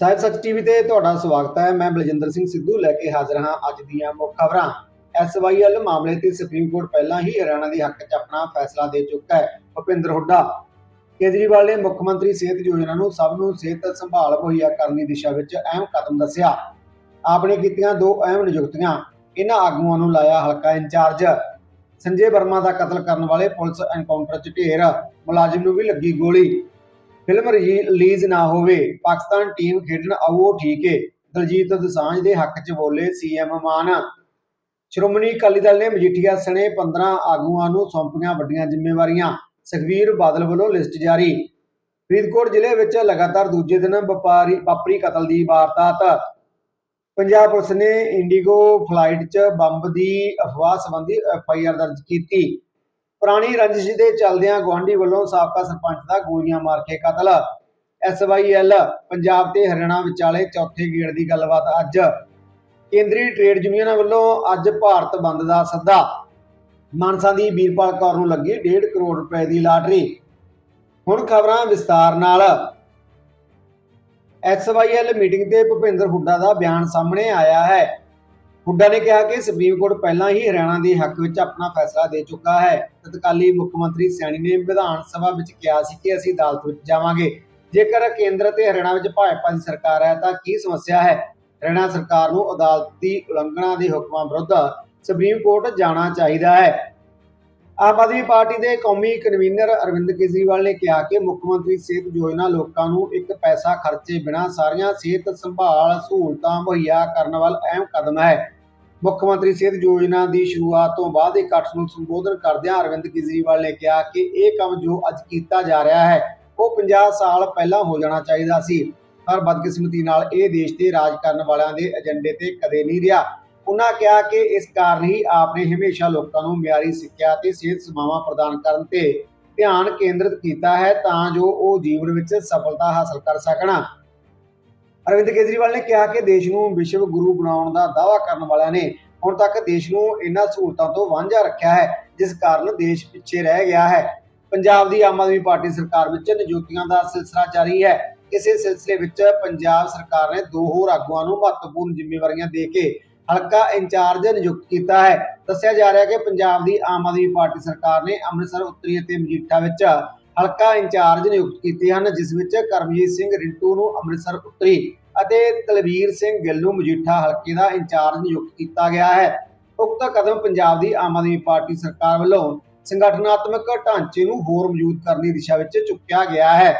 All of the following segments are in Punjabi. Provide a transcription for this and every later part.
ਸਾਹਿਬ ਸੱਚ ਟੀਵੀ ਤੇ ਤੁਹਾਡਾ ਸਵਾਗਤ ਹੈ। ਮੈਂ ਬਲਜਿੰਦਰ ਸਿੰਘ ਸਿੱਧੂ ਲੈ ਕੇ ਹਾਜ਼ਰ ਹਾਂ ਅੱਜ ਦੀਆਂ ਮੁੱਖ ਖਬਰਾਂ। ਐਸਵਾਈਐਲ ਮਾਮਲੇ ਤੇ ਸੁਪਰੀਮ ਕੋਰਟ ਪਹਿਲਾਂ ਹੀ ਹਰਿਆਣਾ ਦੇ ਹੱਕ 'ਚ ਆਪਣਾ ਫੈਸਲਾ ਦੇ ਚੁੱਕਾ ਹੈ। ਭੁਪਿੰਦਰ ਹੁੱਡਾ, ਕੇਜਰੀਵਾਲ ਨੇ ਮੁੱਖ ਮੰਤਰੀ ਸਿਹਤ ਯੋਜਨਾ ਨੂੰ ਸਭ ਨੂੰ ਸਿਹਤ ਸੰਭਾਲ ਮੁਹੱਈਆ ਕਰਨ ਦੀ ਦਿਸ਼ਾ ਵਿੱਚ ਅਹਿਮ ਕਦਮ ਦੱਸਿਆ। ਆਪਨੇ ਕੀਤੀਆਂ ਦੋ ਅਹਿਮ ਨਿਯੁਕਤੀਆਂ ਇਹਨਾਂ ਆਗੂਆਂ ਨੂੰ ਲਾਇਆ ਹਲਕਾ ਇੰਚਾਰਜ। ਸੰਜੇ ਵਰਮਾ ਦਾ ਕਤਲ ਕਰਨ ਵਾਲੇ ਪੁਲਿਸ ਐਨਕਾਊਂਟਰ 'ਚ ਢੇਰ, ਮੁਲਾਜ਼ਮ ਨੂੰ ਵੀ ਲੱਗੀ ਗੋਲੀ। ਫਿਲਮ ਰਿਲੀਜ਼ ਨਾ ਹੋਵੇ, ਪਾਕਿਸਤਾਨ ਟੀਮ ਖੇਡਣ ਆਊ ਠੀਕ ਏ। ਦਲਜੀਤ ਦੋਸਾਂਝ ਦੇ ਹੱਕ 'ਚ ਬੋਲੇ ਸੀਐਮ ਮਾਨ। ਸ਼੍ਰੋਮਣੀ ਅਕਾਲੀ ਦਲ ਨੇ ਮਜੀਠੀਆ ਸਣੇ 15 ਆਗੂਆਂ ਨੂੰ ਸੌਂਪੀਆਂ ਵੱਡੀਆਂ ਜ਼ਿੰਮੇਵਾਰੀਆਂ। ਸੁਖਬੀਰ ਬਾਦਲ ਵੱਲੋਂ ਲਿਸਟ ਜਾਰੀ। ਫਰੀਦਕੋਟ ਜ਼ਿਲ੍ਹੇ ਵਿੱਚ ਲਗਾਤਾਰ ਦੂਜੇ ਦਿਨ ਵਪਾਰੀ, ਵਾਪਰੀ ਕਤਲ ਦੀ ਵਾਰਦਾਤ। ਪੰਜਾਬ ਪੁਲਿਸ ਨੇ ਇੰਡੀਗੋ ਫਲਾਈਟ 'ਚ ਬੰਬ ਦੀ ਅਫਵਾਹ ਸੰਬੰਧੀ ਐਫਆਈਆਰ ਦਰਜ ਕੀਤੀ। ਪੁਰਾਣੀ ਰੰਜਿਸ਼ ਦੇ ਚੱਲਦਿਆਂ ਗਵਾਂਢੀ ਵੱਲੋਂ ਸਾਬਕਾ ਸਰਪੰਚ ਦਾ ਗੋਲੀਆਂ ਮਾਰ ਕੇ ਕਤਲ। ਐਸਵਾਈਐਲ ਪੰਜਾਬ ਤੇ ਹਰਿਆਣਾ ਵਿਚਾਲੇ ਚੌਥੇ ਗੇੜ ਦੀ ਗੱਲਬਾਤ ਅੱਜ। ਕੇਂਦਰੀ ਟ੍ਰੇਡ ਯੂਨੀਅਨਾਂ ਵੱਲੋਂ ਅੱਜ ਭਾਰਤ ਬੰਦ ਦਾ ਸੱਦਾ। ਮਾਨਸਾ ਦੀ ਵੀਰਪਾਲ ਕੌਰ ਨੂੰ ਲੱਗੀ 1.5 ਕਰੋੜ ਰੁਪਏ ਦੀ ਲਾਟਰੀ। ਹੁਣ ਖਬਰਾਂ ਵਿਸਤਾਰ ਨਾਲ। ਐਸਵਾਈਐਲ ਮੀਟਿੰਗ ਤੇ ਭੁਪਿੰਦਰ ਹੁੱਡਾ ਦਾ ਬਿਆਨ ਸਾਹਮਣੇ ਆਇਆ ਹੈ। ਹੁੱਡਾ ਨੇ ਕਿਹਾ ਕਿ ਸੁਪਰੀਮ ਕੋਰਟ ਪਹਿਲਾਂ ਹੀ ਹਰਿਆਣਾ ਦੇ ਹੱਕ ਵਿੱਚ ਆਪਣਾ ਫੈਸਲਾ ਦੇ ਚੁੱਕਾ ਹੈ। ਤਤਕਾਲੀ ਮੁੱਖ ਮੰਤਰੀ ਸੈਣੀ ਨੇ ਵਿਧਾਨ ਸਭਾ ਵਿੱਚ ਕਿਹਾ ਸੀ ਕਿ ਅਸੀਂ ਅਦਾਲਤ ਵਿੱਚ ਜਾਵਾਂਗੇ। ਜੇਕਰ ਕੇਂਦਰ ਤੇ ਹਰਿਆਣਾ ਵਿੱਚ ਭਾਜਪਾ ਦੀ ਸਰਕਾਰ ਹੈ ਤਾਂ ਕੀ ਸਮੱਸਿਆ ਹੈ? ਹਰਿਆਣਾ ਸਰਕਾਰ ਨੂੰ ਅਦਾਲਤ ਦੀ ਉਲੰਘਣਾ ਦੇ ਹੁਕਮਾਂ ਵਿਰੁੱਧ ਸੁਪਰੀਮ ਕੋਰਟ ਜਾਣਾ ਚਾਹੀਦਾ ਹੈ। ਆਮ ਆਦਮੀ ਪਾਰਟੀ ਦੇ ਕੌਮੀ ਕਨਵੀਨਰ ਅਰਵਿੰਦ ਕੇਜਰੀਵਾਲ ਨੇ ਕਿਹਾ ਕਿ ਮੁੱਖ ਮੰਤਰੀ ਸਿਹਤ ਯੋਜਨਾ ਲੋਕਾਂ ਨੂੰ ਇੱਕ ਪੈਸਾ ਖਰਚੇ ਬਿਨਾਂ ਸਾਰੀਆਂ ਸਿਹਤ ਸੰਭਾਲ ਸਹੂਲਤਾਂ ਮੁਹੱਈਆ ਕਰਨ ਵੱਲ ਅਹਿਮ ਕਦਮ ਹੈ। ਮੁੱਖ ਮੰਤਰੀ ਸਿਹਤ ਯੋਜਨਾ ਦੀ ਸ਼ੁਰੂਆਤ ਤੋਂ ਬਾਅਦ ਇਕੱਠ ਨੂੰ ਸੰਬੋਧਨ ਕਰਦਿਆਂ ਅਰਵਿੰਦ ਕੇਜਰੀਵਾਲ ਨੇ ਕਿਹਾ ਕਿ ਇਹ ਕੰਮ ਜੋ ਅੱਜ ਕੀਤਾ ਜਾ ਰਿਹਾ ਹੈ, ਉਹ 50 ਸਾਲ ਪਹਿਲਾਂ ਹੋ ਜਾਣਾ ਚਾਹੀਦਾ ਸੀ। ਪਰ ਬਦਕਿਸਮਤੀ ਨਾਲ ਇਹ ਦੇਸ਼ ਦੇ ਰਾਜ ਕਰਨ ਵਾਲਿਆਂ ਦੇ ਏਜੰਡੇ ਤੇ ਕਦੇ ਨਹੀਂ ਰਿਹਾ। ਉਹਨਾਂ ਕਿਹਾ ਕਿ ਇਸ ਕਾਰਨ ਹੀ ਆਪ ਨੇ ਹਮੇਸ਼ਾ ਲੋਕਾਂ ਨੂੰ ਮਿਆਰੀ ਸਿੱਖਿਆ ਤੇ ਸਿਹਤ ਸੇਵਾਵਾਂ ਪ੍ਰਦਾਨ ਕਰਨ ਤੇ ਧਿਆਨ ਕੇਂਦਰਿਤ ਕੀਤਾ ਹੈ ਤਾਂ ਜੋ ਉਹ ਜੀਵਨ ਵਿੱਚ ਸਫਲਤਾ ਹਾਸਲ ਕਰ ਸਕਣ। ਅਰਵਿੰਦ ਕੇਜਰੀਵਾਲ ਨੇ ਕਿਹਾ ਕਿ ਦੇਸ਼ ਨੂੰ ਵਿਸ਼ਵ ਗੁਰੂ ਬਣਾਉਣ ਦਾ ਦਾਅਵਾ ਕਰਨ ਵਾਲਿਆਂ ਨੇ ਹੁਣ ਤੱਕ ਦੇਸ਼ ਨੂੰ ਇਹਨਾਂ ਸਹੂਲਤਾਂ ਤੋਂ ਵਾਂਝਾ ਰੱਖਿਆ ਹੈ, ਜਿਸ ਕਾਰਨ ਦੇਸ਼ ਪਿੱਛੇ ਰਹਿ ਗਿਆ ਹੈ। ਪੰਜਾਬ ਦੀ ਆਮ ਆਦਮੀ ਪਾਰਟੀ ਸਰਕਾਰ ਵਿੱਚ ਨਿਯੁਕਤੀਆਂ ਦਾ ਸਿਲਸਿਲਾ ਜਾਰੀ ਹੈ। ਇਸੇ ਸਿਲਸਿਲੇ ਵਿੱਚ ਪੰਜਾਬ ਸਰਕਾਰ ਨੇ ਦੋ ਹੋਰ ਆਗੂਆਂ ਨੂੰ ਮਹੱਤਵਪੂਰਨ ਜ਼ਿੰਮੇਵਾਰੀਆਂ ਦੇ ਕੇ ਹਲਕਾ ਇੰਚਾਰਜ ਨਿਯੁਕਤ ਕੀਤਾ ਹੈ। ਦੱਸਿਆ ਜਾ ਰਿਹਾ ਹੈ ਕਿ ਪੰਜਾਬ ਦੀ ਆਮ ਆਦਮੀ ਪਾਰਟੀ ਸਰਕਾਰ ਨੇ ਅੰਮ੍ਰਿਤਸਰ, ਉੱਤਰੀ ਅਤੇ ਮਜੀਠਾ ਵਿੱਚ ਹਲਕਾ ਇੰਚਾਰਜ ਨਿਯੁਕਤ ਕੀਤੇ ਹਨ, ਜਿਸ ਵਿੱਚ ਕਰਮਜੀਤ ਸਿੰਘ ਰਿੰਟੂ ਨੂੰ ਅੰਮ੍ਰਿਤਸਰ, ਉੱਤਰੀ ਅਤੇ ਤਲਵੀਰ ਸਿੰਘ ਗਿੱਲ ਨੂੰ ਮਜੀਠਾ ਹਲਕੇ ਦਾ ਇੰਚਾਰਜ ਨਿਯੁਕਤ ਕੀਤਾ ਗਿਆ ਹੈ। ਉਕਤ ਕਦਮ ਪੰਜਾਬ ਦੀ ਆਮ ਆਦਮੀ ਪਾਰਟੀ ਸਰਕਾਰ ਵੱਲੋਂ ਸੰਗਠਨਾਤਮਕ ਢਾਂਚੇ ਨੂੰ ਹੋਰ ਮਜ਼ਬੂਤ ਕਰਨ ਦੀ ਦਿਸ਼ਾ ਵਿੱਚ ਚੁੱਕਿਆ ਗਿਆ ਹੈ।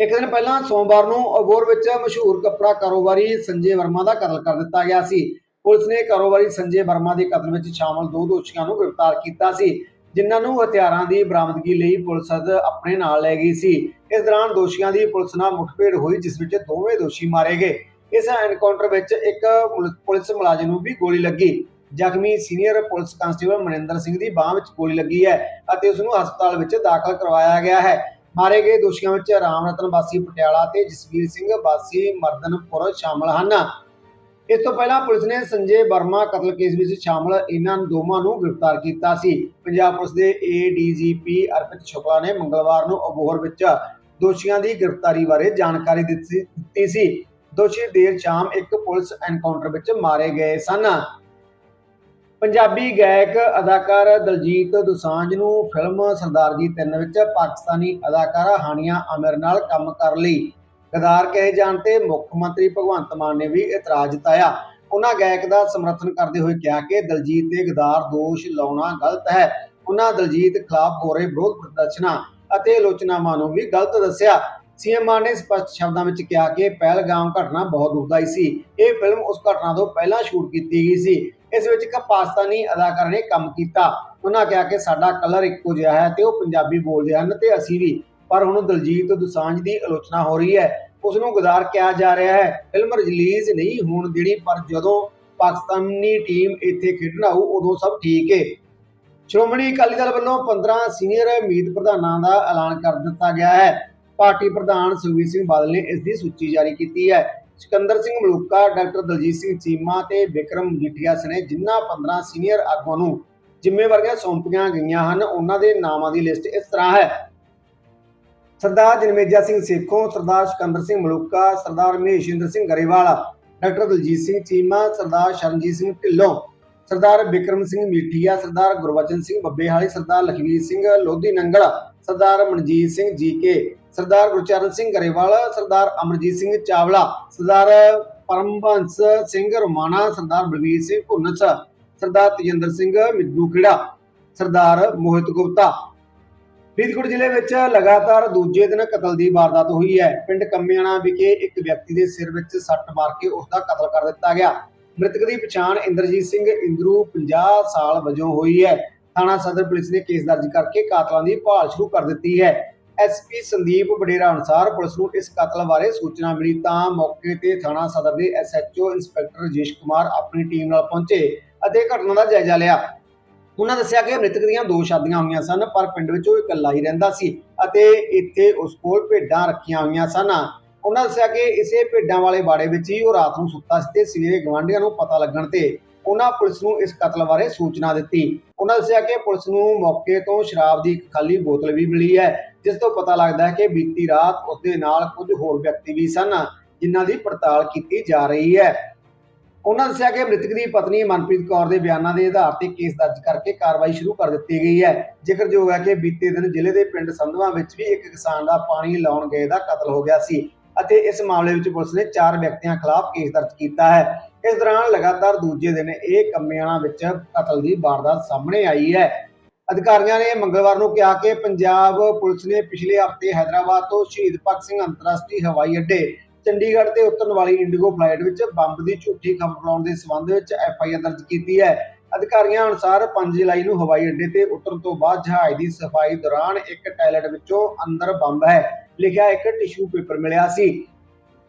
ਇੱਕ ਦਿਨ ਪਹਿਲਾਂ ਸੋਮਵਾਰ ਨੂੰ ਅਬੋਰ ਵਿੱਚ ਮਸ਼ਹੂਰ ਕੱਪੜਾ ਕਾਰੋਬਾਰੀ ਸੰਜੇ ਵਰਮਾ ਦਾ ਕਤਲ ਕਰ ਦਿੱਤਾ ਗਿਆ ਸੀ। ਪੁਲਿਸ ਨੇ ਕਾਰੋਬਾਰੀ ਸੰਜੇ ਵਰਮਾ ਦੇ ਕਤਲ ਵਿੱਚ ਸ਼ਾਮਲ ਦੋ ਦੋਸ਼ੀਆਂ ਨੂੰ ਗ੍ਰਿਫਤਾਰ ਕੀਤਾ ਸੀ, ਜਿਨ੍ਹਾਂ ਨੂੰ ਹਥਿਆਰਾਂ ਦੀ ਬਰਾਮਦਗੀ ਲਈ ਪੁਲਿਸ ਅੱਜ ਆਪਣੇ ਨਾਲ ਲੈ ਗਈ ਸੀ। ਇਸ ਦੌਰਾਨ ਦੋਸ਼ੀਆਂ ਦੀ ਪੁਲਿਸ ਨਾਲ ਮੁਠਭੇੜ ਹੋਈ, ਜਿਸ ਵਿੱਚ ਦੋਵੇਂ ਦੋਸ਼ੀ ਮਾਰੇ ਗਏ। ਇਸ ਐਨਕਾਊਂਟਰ ਵਿੱਚ ਇੱਕ ਪੁਲਿਸ- ਪੁਲਿਸ ਮੁਲਾਜ਼ਮ ਨੂੰ ਵੀ ਗੋਲੀ ਲੱਗੀ। ਜ਼ਖਮੀ senior police constable Maninder Singh ਦੀ ਬਾਹ ਵਿੱਚ ਗੋਲੀ ਲੱਗੀ ਹੈ ਅਤੇ ਉਸ ਨੂੰ ਹਸਪਤਾਲ ਵਿੱਚ ਦਾਖਲ ਕਰਵਾਇਆ ਗਿਆ ਹੈ। ਮਾਰੇ ਗਏ ਦੋਸ਼ੀਆਂ ਵਿੱਚ ਰਾਮ ਰਤਨ ਵਾਸੀ ਪਟਿਆਲਾ ਤੇ ਜਸਵੀਰ ਸਿੰਘ ਵਾਸੀ ਮਰਦਨਪੁਰ ਸ਼ਾਮਲ ਹਨ। ਇਸ ਤੋਂ ਪਹਿਲਾਂ ਪੁਲਿਸ ਨੇ ਸੰਜੇ ਵਰਮਾ ਕਤਲ ਕੇਸ ਵਿੱਚ ਸ਼ਾਮਲ ਇਹਨਾਂ ਦੋਵਾਂ ਨੂੰ ਗ੍ਰਿਫਤਾਰ ਕੀਤਾ ਸੀ। ਪੰਜਾਬ ਪੁਲਿਸ ਦੇ ਏਡੀਜੀਪੀ ਅਰਪਿਤ ਸ਼ੁਕਲਾ ਨੇ ਮੰਗਲਵਾਰ ਨੂੰ ਅਬੋਹਰ ਵਿੱਚ ਦੋਸ਼ੀਆਂ ਦੀ ਗ੍ਰਿਫਤਾਰੀ ਬਾਰੇ ਜਾਣਕਾਰੀ ਦਿੱਤੀ ਦਿੱਤੀ ਸੀ। ਦੋਸ਼ੀ ਦੇਰ ਸ਼ਾਮ ਇੱਕ ਪੁਲਿਸ ਐਨਕਾਊਂਟਰ ਵਿੱਚ ਮਾਰੇ ਗਏ ਸਨ। ਪੰਜਾਬੀ ਗਾਇਕ, ਅਦਾਕਾਰ ਦਲਜੀਤ ਦੁਸਾਂਝ ਨੂੰ ਫਿਲਮ ਸਰਦਾਰ ਜੀ 3 ਵਿੱਚ ਪਾਕਿਸਤਾਨੀ ਅਦਾਕਾਰਾ ਹਾਨੀਆ ਆਮਿਰ ਨਾਲ ਕੰਮ ਕਰਨ ਲਈ। ਗਦਾਰ ਕਹੇ ਜਾਣ ਤੇ ਮੁੱਖ ਮੰਤਰੀ ਭਗਵੰਤ ਮਾਨ ਨੇ ਵੀ ਇਤਰਾਜ਼ ਜਤਾਇਆ। ਉਹਨਾਂ ਗਾਇਕ ਦਾ ਸਮਰਥਨ ਕਰਦੇ ਹੋਏ ਕਿਹਾ ਕਿ ਦਲਜੀਤ ਤੇ ਗਦਾਰ ਦੋਸ਼ ਲਾਉਣਾ ਗਲਤ ਹੈ। ਉਹਨਾਂ ਦਲਜੀਤ ਖਿਲਾਫ ਹੋ ਰਹੇ ਵਿਰੋਧ ਪ੍ਰਦਰਸ਼ਨਾਂ ਅਤੇ ਆਲੋਚਨਾਵਾਂ ਨੂੰ ਵੀ ਗਲਤ ਦੱਸਿਆ। ਸੀਐਮ ਮਾਨ ਨੇ ਸਪਸ਼ਟ ਸ਼ਬਦਾਂ ਵਿੱਚ ਕਿਹਾ ਕਿ ਪਹਿਲਗਾਮ ਘਟਨਾ ਬਹੁਤ ਦੁਖਦਾਈ ਸੀ। ਇਹ ਫਿਲਮ ਉਸ ਘਟਨਾ ਤੋਂ ਪਹਿਲਾਂ ਸ਼ੂਟ ਕੀਤੀ ਗਈ ਸੀ। ਇਸ ਵਿੱਚ ਇੱਕ ਪਾਕਿਸਤਾਨੀ ਅਦਾਕਾਰ ਨੇ ਕੰਮ ਕੀਤਾ। ਉਹਨਾਂ ਕਿਹਾ ਕਿ ਸਾਡਾ ਕਲਰ ਇੱਕੋ ਜਿਹਾ ਹੈ ਤੇ ਉਹ ਪੰਜਾਬੀ ਬੋਲਦੇ ਹਨ ਤੇ ਅਸੀਂ ਵੀ। ਪਰ ਹੁਣ ਦਲਜੀਤ ਦੁਸਾਂਝ ਦੀ ਆਲੋਚਨਾ ਹੋ ਰਹੀ ਹੈ। ਉਸ ਨੂੰ ਗਦਾਰ ਕਿਹਾ ਜਾ ਰਿਹਾ ਹੈ। ਫਿਲਮ ਰਿਲੀਜ਼ ਨਹੀਂ ਹੋਣ ਦੇਣੀ, ਪਰ ਜਦੋਂ ਪਾਕਿਸਤਾਨੀ ਟੀਮ ਇੱਥੇ ਖੇਡਣ ਆਊ, ਉਦੋਂ ਸਭ ਠੀਕ ਏ। ਸ਼੍ਰੋਮਣੀ ਅਕਾਲੀ ਦਲ ਵੱਲੋਂ 15 ਸੀਨੀਅਰ ਮੀਤ ਪ੍ਰਧਾਨਾਂ ਦਾ ਐਲਾਨ ਕਰ ਦਿੱਤਾ ਗਿਆ ਹੈ। ਪਾਰਟੀ ਪ੍ਰਧਾਨ ਸੁਖਬੀਰ ਸਿੰਘ ਬਾਦਲ ਨੇ ਇਸ ਦੀ ਸੂਚੀ ਜਾਰੀ ਕੀਤੀ ਹੈ। ਸਿਕੰਦਰ ਸਿੰਘ ਮਲੂਕਾ, ਡਾਕਟਰ ਦਲਜੀਤ ਸਿੰਘ ਚੀਮਾ ਤੇ ਵਿਕਰਮ ਮਜੀਠੀਆ ਸਣੇ ਜਿਨ੍ਹਾਂ 15 ਸੀਨੀਅਰ ਆਗੂਆਂ ਨੂੰ ਜ਼ਿੰਮੇਵਾਰੀਆਂ ਸੌਂਪੀਆਂ ਗਈਆਂ ਹਨ, ਉਹਨਾਂ ਦੇ ਨਾਮਾਂ ਦੀ ਲਿਸਟ ਇਸ ਤਰ੍ਹਾਂ ਹੈ। Sardar Janmeja Singh Sekhon, Sardar Sikandar Singh Maluka, Sardar Maheshinder Singh Grewal, doctor Daljit Singh Cheema, Sardar Sharanjit Singh Dhillon, Sardar Bikram Singh Majithia, Sardar Gurbachan Singh Babbehali, Sardar Lakhbir Singh Lodhi Nangal, Sardar Manjit Singh GK Sardar Gurcharan Singh Grewal, Sardar Amarjit Singh Chawla, Sardar Parambans Singh Romana, Sardar Balvir Singh Bhunas Sardar Tejinder Singh Middukhera Sardar Mohit Gupta. Faridkot ਜ਼ਿਲ੍ਹੇ ਵਿੱਚ ਲਗਾਤਾਰ ਦੂਜੇ ਦਿਨ ਕਤਲ ਦੀ ਵਾਰਦਾਤ ਹੋਈ ਹੈ। ਪਿੰਡ ਕੰਮਿਆਣਾ ਵਿਖੇ ਇੱਕ ਵਿਅਕਤੀ ਦੇ ਸਿਰ ਵਿੱਚ ਸੱਟ ਮਾਰ ਕੇ ਉਸ ਦਾ ਕਤਲ ਕਰ ਦਿੱਤਾ ਗਿਆ। ਮ੍ਰਿਤਕ ਦੀ ਪਛਾਣ ਇੰਦਰਜੀਤ ਸਿੰਘ ਇੰਦਰੂ 50 ਸਾਲ ਵਜੋਂ ਹੋਈ ਹੈ। ਥਾਣਾ ਸਦਰ ਪੁਲਿਸ ਨੇ ਕੇਸ ਦਰਜ ਕਰਕੇ ਕਾਤਲਾਂ ਦੀ ਭਾਲ ਸ਼ੁਰੂ ਕਰ ਦਿੱਤੀ ਹੈ। ਐਸਪੀ ਸੰਦੀਪ ਬਡੇਰਾ ਅਨੁਸਾਰ ਪੁਲਿਸ ਨੂੰ ਇਸ ਕਤਲ ਬਾਰੇ ਸੂਚਨਾ ਮਿਲੀ ਤਾਂ ਮੌਕੇ ਤੇ ਥਾਣਾ ਸਦਰ ਦੇ ਐਸਐਚਓ ਇੰਸਪੈਕਟਰ ਰਜੇਸ਼ ਕੁਮਾਰ ਆਪਣੀ ਟੀਮ ਨਾਲ ਪਹੁੰਚੇ ਅਤੇ ਘਟਨਾ ਦਾ ਜਾਇਜ਼ਾ ਲਿਆ। ਉਹਨਾਂ ਦੱਸਿਆ ਕਿ ਮ੍ਰਿਤਕ ਦੀਆਂ ਦੋ ਸ਼ਾਦੀਆਂ ਹੋਈਆਂ ਸਨ, ਪਰ ਪਿੰਡ ਵਿੱਚ ਉਹ ਇਕੱਲਾ ਹੀ ਰਹਿੰਦਾ ਸੀ ਅਤੇ ਇੱਥੇ ਉਸ ਕੋਲ ਭੇਡਾਂ ਰੱਖੀਆਂ ਹੋਈਆਂ ਸਨ। ਉਹਨਾਂ ਦੱਸਿਆ ਕਿ ਇਸੇ ਭੇਡਾਂ ਵਾਲੇ ਬਾੜੇ ਵਿੱਚ ਹੀ ਉਹ ਰਾਤ ਨੂੰ ਸੁੱਤਾ ਸੀ ਤੇ ਸਵੇਰੇ ਗਵਾਂਢੀਆਂ ਨੂੰ ਪਤਾ ਲੱਗਣ ਤੇ ਉਹਨਾਂ ਪੁਲਿਸ ਨੂੰ ਇਸ ਕਤਲ ਬਾਰੇ ਸੂਚਨਾ ਦਿੱਤੀ। ਉਹਨਾਂ ਦੱਸਿਆ ਕਿ ਪੁਲਿਸ ਨੂੰ ਮੌਕੇ ਤੋਂ ਸ਼ਰਾਬ ਦੀ ਇੱਕ ਖਾਲੀ ਬੋਤਲ ਵੀ ਮਿਲੀ ਹੈ, ਜਿਸ ਤੋਂ ਪਤਾ ਲੱਗਦਾ ਹੈ ਕਿ ਬੀਤੀ ਰਾਤ ਉਸ ਦੇ ਨਾਲ ਕੁਝ ਹੋਰ ਵਿਅਕਤੀ ਵੀ ਸਨ, ਜਿਨ੍ਹਾਂ ਦੀ ਪੜਤਾਲ ਕੀਤੀ ਜਾ ਰਹੀ ਹੈ। ਉਹਨਾਂ ਦੱਸਿਆ ਕਿ ਮ੍ਰਿਤਕ ਦੀ ਪਤਨੀ ਮਨਪ੍ਰੀਤ ਕੌਰ ਦੇ ਬਿਆਨਾਂ ਦੇ ਆਧਾਰ ਤੇ ਕੇਸ ਦਰਜ ਕਰਕੇ ਕਾਰਵਾਈ ਸ਼ੁਰੂ ਕਰ ਦਿੱਤੀ ਗਈ ਹੈ। ਜ਼ਿਕਰਯੋਗ ਹੈ ਕਿ ਬੀਤੇ ਦਿਨ ਜ਼ਿਲ੍ਹੇ ਦੇ ਪਿੰਡ ਸੰਧਵਾ ਵਿੱਚ ਵੀ ਇੱਕ ਕਿਸਾਨ ਦਾ ਪਾਣੀ ਲਾਉਣ ਗਏ ਦਾ ਕਤਲ ਹੋ ਗਿਆ ਸੀ ਅਤੇ ਇਸ ਮਾਮਲੇ ਵਿੱਚ ਪੁਲਿਸ ਨੇ ਚਾਰ ਵਿਅਕਤੀਆਂ ਖਿਲਾਫ ਕੇਸ ਦਰਜ ਕੀਤਾ ਹੈ। ਇਸ ਦੌਰਾਨ ਲਗਾਤਾਰ ਦੂਜੇ ਦਿਨ ਇਹ ਕੰਮਿਆਣਾ ਵਿੱਚ ਕਤਲ ਦੀ ਵਾਰਦਾਤ ਸਾਹਮਣੇ ਆਈ ਹੈ। ਅਧਿਕਾਰੀਆਂ ਨੇ ਮੰਗਲਵਾਰ ਨੂੰ ਕਿਹਾ ਕਿ ਪੰਜਾਬ ਪੁਲਿਸ ਨੇ ਪਿਛਲੇ ਹਫ਼ਤੇ ਹੈਦਰਾਬਾਦ ਤੋਂ ਸ਼ਹੀਦ ਭਗਤ ਸਿੰਘ ਅੰਤਰਰਾਸ਼ਟਰੀ ਹਵਾਈ ਅੱਡੇ, ਚੰਡੀਗੜ੍ਹ ਤੇ ਉਤਰਨ ਵਾਲੀ ਇੰਡੀਗੋ ਫਲਾਈਟ ਵਿੱਚ ਬੰਬ ਦੀ ਝੂਠੀ ਖਬਰ ਲਾਉਣ ਦੇ ਸਬੰਧ ਵਿੱਚ ਐਫ ਆਈ ਆਰ ਦਰਜ ਕੀਤੀ ਹੈ। ਅਧਿਕਾਰੀਆਂ ਅਨੁਸਾਰ 5 ਜੁਲਾਈ ਨੂੰ ਹਵਾਈ ਅੱਡੇ ਤੇ ਉਤਰਨ ਤੋਂ ਬਾਅਦ ਜਹਾਜ਼ ਦੀ ਸਫ਼ਾਈ ਦੌਰਾਨ ਇੱਕ ਟਾਇਲਟ ਵਿੱਚੋਂ ਅੰਦਰ ਬੰਬ ਹੈ। ਲਿਖਿਆ ਇੱਕ ਟਿਸ਼ੂ ਪੇਪਰ ਮਿਲਿਆ ਸੀ।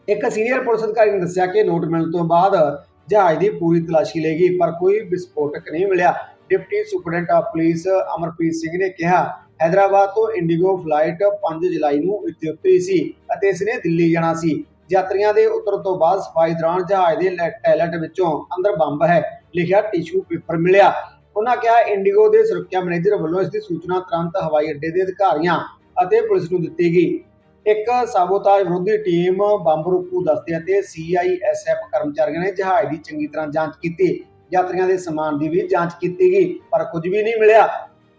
ਇੱਕ ਸੀਨੀਅਰ ਪੁਲਿਸ ਅਧਿਕਾਰੀ ਨੇ ਦੱਸਿਆ ਕਿ ਨੋਟ ਮਿਲਣ ਤੋਂ ਬਾਅਦ ਜਹਾਜ਼ ਦੀ ਪੂਰੀ ਤਲਾਸ਼ੀ ਲਈ ਗਈ, ਪਰ ਕੋਈ ਵਿਸਫੋਟਕ ਨਹੀਂ ਮਿਲਿਆ। Deputy superintendent of police Amarpreet Singh ਨੇ ਕਿਹਾ, ਹੈਦਰਾਬਾਦ ਤੋਂ ਇੰਡੀਗੋ ਫਲਾਈਟ 5 ਜੁਲਾਈ ਨੂੰ ਇੱਥੇ ਉਤਰੀ ਸੀ ਅਤੇ ਇਸ ਨੇ ਦਿੱਲੀ ਜਾਣਾ ਸੀ। ਯਾਤਰੀਆਂ ਦੇ ਉਤਰਨ ਤੋਂ ਬਾਅਦ ਸਫ਼ਾਈ ਦੌਰਾਨ ਜਹਾਜ਼ ਦੇ ਲੈ- ਟਾਇਲਟ ਵਿੱਚੋਂ ਅੰਦਰ ਬੰਬ ਹੈ, ਲਿਖਿਆ, ਟਿਸ਼ੂ ਪੇਪਰ ਮਿਲਿਆ। ਉਹਨਾਂ ਕਿਹਾ, ਇੰਡੀਗੋ ਦੇ ਸੁਰੱਖਿਆ ਮੈਨੇਜਰ ਵੱਲੋਂ ਇਸ ਦੀ ਸੂਚਨਾ ਤੁਰੰਤ ਹਵਾਈ ਅੱਡੇ ਦੇ ਅਧਿਕਾਰੀਆਂ ਅਤੇ ਪੁਲਿਸ ਨੂੰ ਦਿੱਤੀ ਗਈ। ਇੱਕ ਸਾਬੋਤਾਜ ਵਿਰੋਧੀ ਟੀਮ ਬੰਬ ਰੋਕੂ ਦਸਤੇ ਅਤੇ ਸੀਆਈਐਸਐਫ ਕਰਮਚਾਰੀਆਂ ਨੇ ਜਹਾਜ਼ ਦੀ ਚੰਗੀ ਤਰ੍ਹਾਂ ਜਾਂਚ ਕੀਤੀ, ਯਾਤਰੀਆਂ ਦੇ ਸਮਾਨ ਦੀ ਵੀ ਜਾਂਚ ਕੀਤੀ ਗਈ, ਪਰ ਕੁਝ ਵੀ ਨਹੀਂ ਮਿਲਿਆ।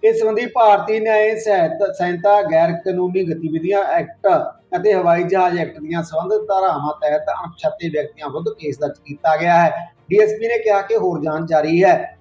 ਇਸ ਸੰਬੰਧੀ ਭਾਰਤੀ ਨਿਆਂ ਸਹਾਇਤਾ ਸਹਾਇਤਾ ਗੈਰ ਕਾਨੂੰਨੀ ਗਤੀਵਿਧੀਆਂ ਐਕਟ ਅਤੇ ਹਵਾਈ ਜਹਾਜ਼ ਐਕਟ ਦੀਆਂ ਸੰਬੰਧਿਤ ਧਾਰਾਵਾਂ ਤਹਿਤ ਅਣਪਛਾਤੇ ਵਿਅਕਤੀਆਂ ਵਿਰੁੱਧ ਕੇਸ ਦਰਜ ਕੀਤਾ ਗਿਆ ਹੈ। ਡੀਐਸਪੀ ਨੇ ਕਿਹਾ ਕਿ ਹੋਰ ਜਾਂਚ ਜਾਰੀ ਹੈ।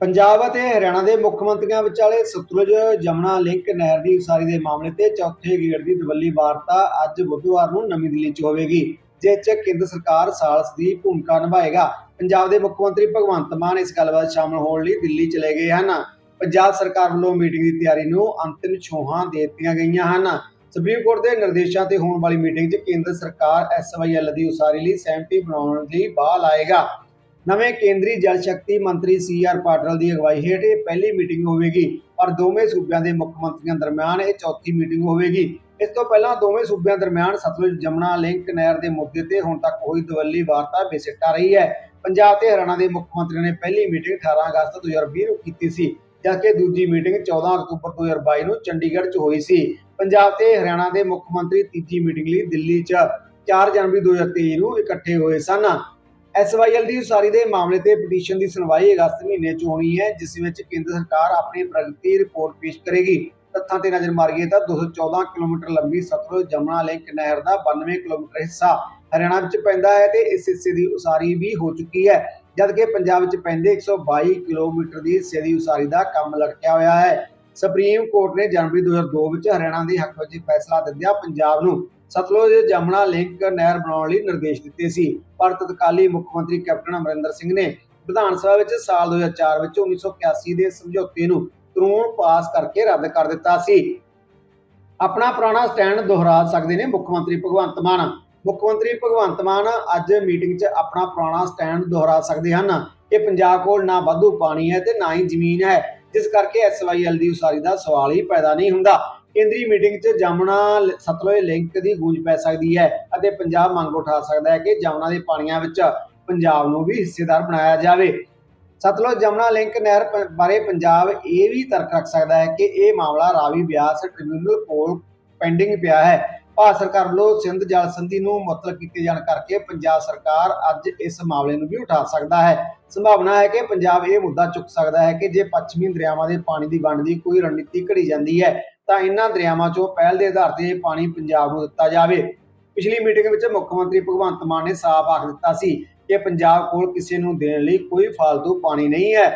ਪੰਜਾਬ ਅਤੇ ਹਰਿਆਣਾ ਦੇ ਮੁੱਖ ਮੰਤਰੀਆਂ ਵਿਚਾਲੇ ਸਤਲੁਜ, ਜਮਨਾ, ਲਿੰਕ, ਨਹਿਰ ਦੀ ਉਸਾਰੀ ਦੇ ਮਾਮਲੇ ਤੇ ਚੌਥੇ ਗੇੜ ਦੀ ਦਵੱਲੀ ਵਾਰਤਾ ਅੱਜ ਬੁੱਧਵਾਰ ਨੂੰ ਨਵੀਂ ਦਿੱਲੀ 'ਚ ਹੋਵੇਗੀ, ਜਿਸ 'ਚ ਕੇਂਦਰ ਸਰਕਾਰ ਸਾਲਸ ਦੀ ਭੂਮਿਕਾ ਨਿਭਾਏਗਾ। ਪੰਜਾਬ ਦੇ ਮੁੱਖ ਮੰਤਰੀ ਭਗਵੰਤ ਮਾਨ ਇਸ ਗੱਲਬਾਤ ਸ਼ਾਮਲ ਹੋਣ ਲਈ ਦਿੱਲੀ ਚਲੇ ਗਏ ਹਨ। ਪੰਜਾਬ ਸਰਕਾਰ ਵੱਲੋਂ ਮੀਟਿੰਗ ਦੀ ਤਿਆਰੀ ਨੂੰ ਅੰਤਿਮ ਛੋਹਾਂ ਦੇ ਦਿੱਤੀਆਂ ਗਈਆਂ ਹਨ। ਸੁਪਰੀਮ ਕੋਰਟ ਦੇ ਨਿਰਦੇਸ਼ਾਂ ਤੇ ਹੋਣ ਵਾਲੀ ਮੀਟਿੰਗ 'ਚ ਕੇਂਦਰ ਸਰਕਾਰ ਐਸਵਾਈਐਲ ਦੀ ਉਸਾਰੀ ਲਈ ਸਹਿਮਤੀ ਬਣਾਉਣ ਲਈ ਬਾਹ ਲਾਏਗਾ ਨਵੇਂ ਕੇਂਦਰੀ ਜਲ ਸ਼ਕਤੀ ਮੰਤਰੀ ਸੀ ਆਰ ਪਾਟਲ ਦੀ ਅਗਵਾਈ ਹੇਠ ਇਹ ਪਹਿਲੀ ਮੀਟਿੰਗ ਹੋਵੇਗੀ, ਪਰ ਦੋਵੇਂ ਸੂਬਿਆਂ ਦੇ ਮੁੱਖ ਮੰਤਰੀਆਂ ਦਰਮਿਆਨ ਇਹ ਚੌਥੀ ਮੀਟਿੰਗ ਹੋਵੇਗੀ। ਇਸ ਤੋਂ ਪਹਿਲਾਂ ਦੋਵੇਂ ਸੂਬਿਆਂ ਦਰਮਿਆਨ ਸਤਲੁਜ ਜਮਨਾ, ਲਿੰਕ ਨਹਿਰ ਦੇ ਮੁੱਦੇ ਤੇ ਹੁਣ ਤੱਕ ਹੋਈ ਦਵੱਲੀ ਵਾਰਤਾ ਬੇਸਿੱਟਾ ਰਹੀ ਹੈ। ਪੰਜਾਬ ਤੇ ਹਰਿਆਣਾ ਦੇ ਮੁੱਖ ਮੰਤਰੀਆਂ ਨੇ ਪਹਿਲੀ ਮੀਟਿੰਗ 18 ਅਗਸਤ 2020 ਨੂੰ ਕੀਤੀ ਸੀ, ਜਦਕਿ ਦੂਜੀ ਮੀਟਿੰਗ 14 ਅਕਤੂਬਰ 2022 ਨੂੰ ਚੰਡੀਗੜ੍ਹ 'ਚ ਹੋਈ ਸੀ। ਪੰਜਾਬ ਤੇ ਹਰਿਆਣਾ ਦੇ ਮੁੱਖ ਮੰਤਰੀ ਤੀਜੀ ਮੀਟਿੰਗ ਲਈ ਦਿੱਲੀ 'ਚ 4 ਜਨਵਰੀ 2023 ਨੂੰ ਇਕੱਠੇ ਹੋਏ ਸਨ। ਐਸਵਾਈਐਲ ਦੀ ਉਸਾਰੀ ਦੇ ਮਾਮਲੇ ਤੇ ਪਟੀਸ਼ਨ ਦੀ ਸੁਣਵਾਈ ਅਗਸਤ ਮਹੀਨੇ 'ਚ ਹੋਣੀ ਹੈ, ਜਿਸ ਵਿੱਚ ਕੇਂਦਰ ਸਰਕਾਰ ਆਪਣੀ ਪ੍ਰਗਤੀ ਰਿਪੋਰਟ ਪੇਸ਼ ਕਰੇਗੀ। ਤੱਥਾਂ ਤੇ ਨਜ਼ਰ ਮਾਰੀਏ ਤਾਂ 214 ਕਿਲੋਮੀਟਰ ਲੰਬੀ ਸਤਲੁਜ ਜਮਨਾ ਲਿੰਕ ਨਹਿਰ ਦਾ 92 ਕਿਲੋਮੀਟਰ ਹਿੱਸਾ ਹਰਿਆਣਾ ਵਿੱਚ ਪੈਂਦਾ ਹੈ ਤੇ ਇਸ ਹਿੱਸੇ ਦੀ ਉਸਾਰੀ ਵੀ ਹੋ ਚੁੱਕੀ ਹੈ। ਜਦਕਿ ਪੰਜਾਬ ਵਿੱਚ ਪੈਂਦੇ 122 ਕਿਲੋਮੀਟਰ ਦੀ ਹਿੱਸੇ ਦੀ ਉਸਾਰੀ ਦਾ ਕੰਮ ਲਟਕਿਆ ਹੋਇਆ ਹੈ। ਸੁਪਰੀਮ ਕੋਰਟ ਨੇ ਜਨਵਰੀ 2002 ਵਿੱਚ ਹਰਿਆਣਾ ਦੇ ਹੱਕ ਵਿੱਚ ਫੈਸਲਾ ਦਿੰਦਿਆਂ ਪੰਜਾਬ ਨੂੰ ਸਤਲੁਜ ਜਮਨਾ ਲਿੰਕ ਨਹਿਰ ਬਣਾਉਣ ਲਈ ਨਿਰਦੇਸ਼ ਦਿੱਤੇ ਸੀ। ਪਰ ਤਤਕਾਲੀ ਮੁੱਖ ਮੰਤਰੀ ਕੈਪਟਨ ਅਮਰਿੰਦਰ ਸਿੰਘ ਨੇ ਵਿਧਾਨ ਸਭਾ ਵਿੱਚ ਸਾਲ 2004 ਵਿੱਚ 1981 ਦੇ ਸਮਝੌਤੇ ਨੂੰ ਕਾਨੂੰਨ ਪਾਸ ਕਰਕੇ ਰੱਦ ਕਰ ਦਿੱਤਾ ਸੀ। ਆਪਣਾ ਪੁਰਾਣਾ ਸਟੈਂਡ ਦੁਹਰਾ ਸਕਦੇ ਨੇ ਮੁੱਖ ਮੰਤਰੀ ਭਗਵੰਤ ਮਾਨ। ਮੁੱਖ ਮੰਤਰੀ ਭਗਵੰਤ ਮਾਨ ਅੱਜ ਮੀਟਿੰਗ 'ਚ ਆਪਣਾ ਪੁਰਾਣਾ ਸਟੈਂਡ ਦੁਹਰਾ ਸਕਦੇ ਹਨ। ਕਿ ਪੰਜਾਬ ਕੋਲ ਨਾ ਵਾਧੂ ਪਾਣੀ ਹੈ ਤੇ ਨਾ ਹੀ ਜ਼ਮੀਨ ਹੈ। ਜਿਸ ਕਰਕੇ ਐਸਵਾਈਐਲ ਦੀ ਉਸਾਰੀ ਦਾ ਸਵਾਲ ਹੀ ਪੈਦਾ ਨਹੀਂ ਹੁੰਦਾ। ਕੇਂਦਰੀ ਮੀਟਿੰਗ 'ਚ ਜਮਨਾ ਸਤਲੁਜ ਲਿੰਕ ਦੀ ਗੂੰਜ ਪੈ ਸਕਦੀ ਹੈ ਅਤੇ ਪੰਜਾਬ ਮੰਗ ਉਠਾ ਸਕਦਾ ਹੈ ਕਿ ਜਮਨਾ ਦੇ ਪਾਣੀਆਂ ਵਿੱਚ ਪੰਜਾਬ ਨੂੰ ਵੀ ਹਿੱਸੇਦਾਰ ਬਣਾਇਆ ਜਾਵੇ। ਸਤਲੁਜ ਜਮਨਾ ਲਿੰਕ ਨਹਿਰ ਬਾਰੇ ਪੰਜਾਬ ਇਹ ਵੀ ਤਰਕ ਰੱਖ ਸਕਦਾ ਹੈ ਕਿ ਇਹ ਮਾਮਲਾ ਰਾਵੀ ਬਿਆਸ ਟ੍ਰਿਬਿਊਨਲ ਕੋਲ ਪੈਂਡਿੰਗ ਪਿਆ ਹੈ। ਭਾਰਤ ਸਰਕਾਰ ਵੱਲੋਂ ਸਿੰਧ ਜਲ ਸੰਧੀ ਨੂੰ ਮੁਅੱਤਲ ਕੀਤੇ ਜਾਣ ਕਰਕੇ ਪੰਜਾਬ ਸਰਕਾਰ ਅੱਜ ਇਸ ਮਾਮਲੇ ਨੂੰ ਵੀ ਉਠਾ ਸਕਦਾ ਹੈ। ਸੰਭਾਵਨਾ ਹੈ ਕਿ ਪੰਜਾਬ ਇਹ ਮੁੱਦਾ ਚੁੱਕ ਸਕਦਾ ਹੈ ਕਿ ਜੇ ਪੱਛਮੀ ਦਰਿਆਵਾਂ ਦੇ ਪਾਣੀ ਦੀ ਵੰਡ ਦੀ ਕੋਈ ਰਣਨੀਤੀ ਘੜੀ ਜਾਂਦੀ ਹੈ ਤਾਂ ਇਹਨਾਂ ਦਰਿਆਵਾਂ 'ਚੋਂ ਪਹਿਲ ਦੇ ਆਧਾਰ ਤੇ ਇਹ ਪਾਣੀ ਪੰਜਾਬ ਨੂੰ ਦਿੱਤਾ ਜਾਵੇ। ਪਿਛਲੀ ਮੀਟਿੰਗ ਵਿੱਚ ਮੁੱਖ ਮੰਤਰੀ ਭਗਵੰਤ ਮਾਨ ਨੇ ਸਾਫ਼ ਆਖ ਦਿੱਤਾ ਸੀ ਕਿ ਪੰਜਾਬ ਕੋਲ ਕਿਸੇ ਨੂੰ ਦੇਣ ਲਈ ਕੋਈ ਫालतू ਪਾਣੀ ਨਹੀਂ ਹੈ।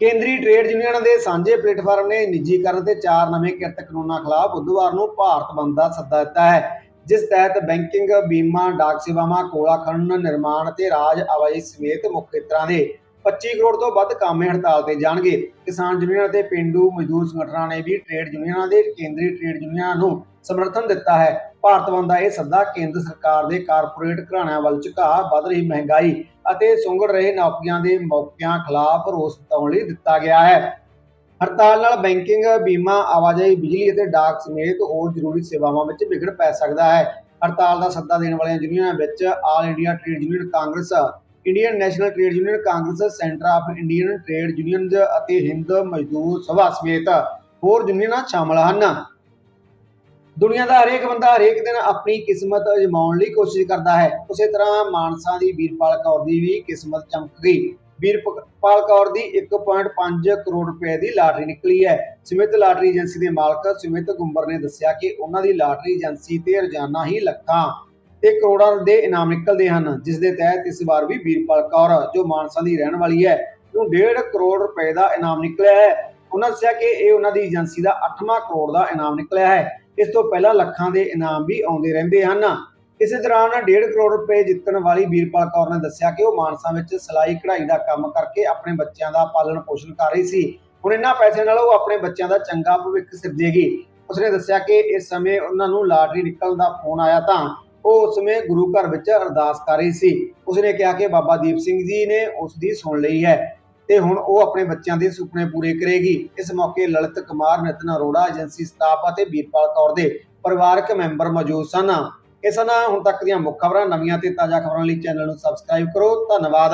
ਕੇਂਦਰੀ ਟ੍ਰੇਡ ਯੂਨੀਅਨ ਦੇ ਸਾਂਝੇ ਪਲੇਟਫਾਰਮ ਨੇ ਨਿੱਜੀਕਰਨ ਤੇ ਚਾਰ ਨਵੇਂ ਕਿਰਤ ਕਾਨੂੰਨਾਂ ਖਿਲਾਫ ਬੁੱਧਵਾਰ ਨੂੰ ਭਾਰਤ ਬੰਦ ਦਾ ਸੱਦਾ ਦਿੱਤਾ ਹੈ, ਜਿਸ ਤਹਿਤ ਬੈਂਕਿੰਗ, ਬੀਮਾ, ਡਾਕ ਸੇਵਾਵਾਂ, ਕੋਲਾ ਖਨਨ, ਨਿਰਮਾਣ ਤੇ ਰਾਜ ਆਵਾਜਾਈ ਸਮੇਤ ਮੁੱਖ ਖੇਤਰਾਂ ਦੇ 25 ਕਰੋੜ ਤੋਂ ਵੱਧ ਕਾਮੇ ਹੜਤਾਲ ਤੇ ਜਾਣਗੇ। ਕਿਸਾਨ ਯੂਨੀਅਨ ਅਤੇ ਪਿੰਡੂ ਮਜ਼ਦੂਰ ਸੰਗਠਨਾਂ ਨੇ ਵੀ ਟ੍ਰੇਡ ਯੂਨੀਅਨਾਂ ਦੇ ਕੇਂਦਰੀ ਟ੍ਰੇਡ ਯੂਨੀਅਨਾਂ ਨੂੰ ਸਮਰਥਨ ਦਿੱਤਾ ਹੈ। ਭਾਰਤ ਬੰਦ ਦਾ ਇਹ ਸੱਦਾ ਕੇਂਦਰ ਸਰਕਾਰ ਦੇ ਕਾਰਪੋਰੇਟ ਘਰਾਣਿਆਂ ਵੱਲ ਝੁਕਾਅ ਵੱਧ ਰਹੀ ਮਹਿੰਗਾਈ ਅਤੇ ਸੁੰਗੜ ਰਹੇ ਨੌਕਰੀਆਂ ਦੇ ਮੌਕਿਆਂ ਖਿਲਾਫ ਰੋਸ ਜਤਾਉਣ ਲਈ ਦਿੱਤਾ ਗਿਆ ਹੈ। ਹੜਤਾਲ ਨਾਲ ਬੈਂਕਿੰਗ, ਬੀਮਾ, ਆਵਾਜਾਈ, ਬਿਜਲੀ ਅਤੇ ਡਾਕ ਸਮੇਤ ਹੋਰ ਜ਼ਰੂਰੀ ਸੇਵਾਵਾਂ ਵਿੱਚ ਵਿਘਨ ਪੈ ਸਕਦਾ ਹੈ। ਹੜਤਾਲ ਦਾ ਸੱਦਾ ਦੇਣ ਵਾਲੀਆਂ ਯੂਨੀਅਨਾਂ ਵਿੱਚ All India Trade Union Congress Indian National Trade Union, Congress Centre of Indian Trade Unions ਅਤੇ ਹਿੰਦ ਮਜ਼ਦੂਰ ਸਭਾ ਸਮੇਤ ਹੋਰ ਯੂਨੀਅਨਾਂ ਸ਼ਾਮਲ ਹਨ। ਦੁਨੀਆ ਦਾ ਹਰੇਕ ਬੰਦਾ ਹਰੇਕ ਦਿਨ ਆਪਣੀ ਕਿਸਮਤ ਅਜਮਾਉਣ ਲਈ ਕੋਸ਼ਿਸ਼ ਕਰਦਾ ਹੈ। ਉਸੇ ਤਰ੍ਹਾਂ ਮਾਨਸਾ ਦੀ ਵੀਰਪਾਲ ਕੌਰ ਦੀ ਵੀ ਕਿਸਮਤ ਚਮਕ ਗਈ। ਵੀਰਪਾਲ ਕੌਰ ਦੀ 1.5 ਕਰੋੜ ਰੁਪਏ ਦੀ ਲਾਟਰੀ ਨਿਕਲੀ ਹੈ। ਸਮਿਤ ਲਾਟਰੀ ਏਜੰਸੀ ਦੇ ਮਾਲਕ ਸੁਮਿਤ ਗੁੰਬਰ ਨੇ ਦੱਸਿਆ ਕਿ ਉਹਨਾਂ ਦੀ ਲਾਟਰੀ ਏਜੰਸੀ ਤੇ ਰੋਜ਼ਾਨਾ ਹੀ ਲੱਖਾਂ ਤੇ ਕਰੋੜਾਂ ਦੇ ਇਨਾਮ ਨਿਕਲਦੇ ਹਨ ਜਿਸ ਦੇ ਤਹਿਤ ਇਸ ਵਾਰ ਵੀ ਵੀਰਪਾਲ ਕੌਰ, ਜੋ ਮਾਨਸਾ ਦੀ ਰਹਿਣ ਵਾਲੀ ਹੈ, ਨੂੰ 1.5 ਕਰੋੜ ਰੁਪਏ ਦਾ ਇਨਾਮ ਨਿਕਲਿਆ ਹੈ। ਉਹਨਾਂ ਦੱਸਿਆ ਕਿ ਇਹ ਉਹਨਾਂ ਦੀ ਏਜੰਸੀ ਦਾ 8ਵਾਂ ਕਰੋੜ ਦਾ ਇਨਾਮ ਨਿਕਲਿਆ ਹੈ। ਇਸ ਤੋਂ ਪਹਿਲਾਂ ਲੱਖਾਂ ਦੇ ਇਨਾਮ ਵੀ ਆਉਂਦੇ ਰਹਿੰਦੇ ਹਨ। ਇਸੇ ਦੌਰਾਨ 1.5 ਕਰੋੜ ਰੁਪਏ ਜਿੱਤਣ ਵਾਲੀ ਵੀਰਪਾਲ ਕੌਰ ਨੇ ਦੱਸਿਆ ਕਿ ਉਹ ਮਾਨਸਾ ਵਿੱਚ ਸਿਲਾਈ ਕਢਾਈ ਦਾ ਕੰਮ ਕਰਕੇ ਆਪਣੇ ਬੱਚਿਆਂ ਦਾ ਪਾਲਣ ਪੋਸ਼ਣ ਕਰ ਰਹੀ ਸੀ। ਹੁਣ ਇਹਨਾਂ ਪੈਸਿਆਂ ਨਾਲ ਉਹ ਆਪਣੇ ਬੱਚਿਆਂ ਦਾ ਚੰਗਾ ਭਵਿੱਖ ਸਿਰਜੇਗੀ। ਉਸਨੇ ਦੱਸਿਆ ਕਿ ਇਸ ਸਮੇਂ ਉਹਨਾਂ ਨੂੰ ਲਾਟਰੀ ਨਿਕਲਣ ਦਾ ਫੋਨ ਆਇਆ ਤਾਂ ਉਹ ਉਸ ਸਮੇਂ ਗੁਰੂ ਘਰ ਵਿੱਚ ਅਰਦਾਸ ਕਰ ਰਹੀ ਸੀ। ਉਸਨੇ ਕਿਹਾ ਕਿ ਬਾਬਾ ਦੀਪ ਸਿੰਘ ਜੀ ਨੇ ਉਸ ਦੀ ਸੁਣ ਲਈ ਹੈ ਤੇ ਹੁਣ ਉਹ ਆਪਣੇ ਬੱਚਿਆਂ ਦੇ ਸੁਪਨੇ ਪੂਰੇ ਕਰੇਗੀ। ਇਸ ਮੌਕੇ ਲਲਿਤ ਕੁਮਾਰ ਨਿਤਨ ਅਰੋੜਾ ਏਜੰਸੀ ਸਟਾਫ ਅਤੇ ਵੀਰਪਾਲ ਕੌਰ ਦੇ ਪਰਿਵਾਰਕ ਮੈਂਬਰ ਮੌਜੂਦ ਸਨ। ਇਸ ਨਾਲ ਹੁਣ ਤੱਕ ਦੀਆਂ ਮੁੱਖ ਖਬਰਾਂ। ਨਵੀਆਂ ਤੇ ਤਾਜ਼ਾ ਖਬਰਾਂ ਲਈ ਚੈਨਲ ਨੂੰ ਸਬਸਕ੍ਰਾਈਬ ਕਰੋ। ਧੰਨਵਾਦ।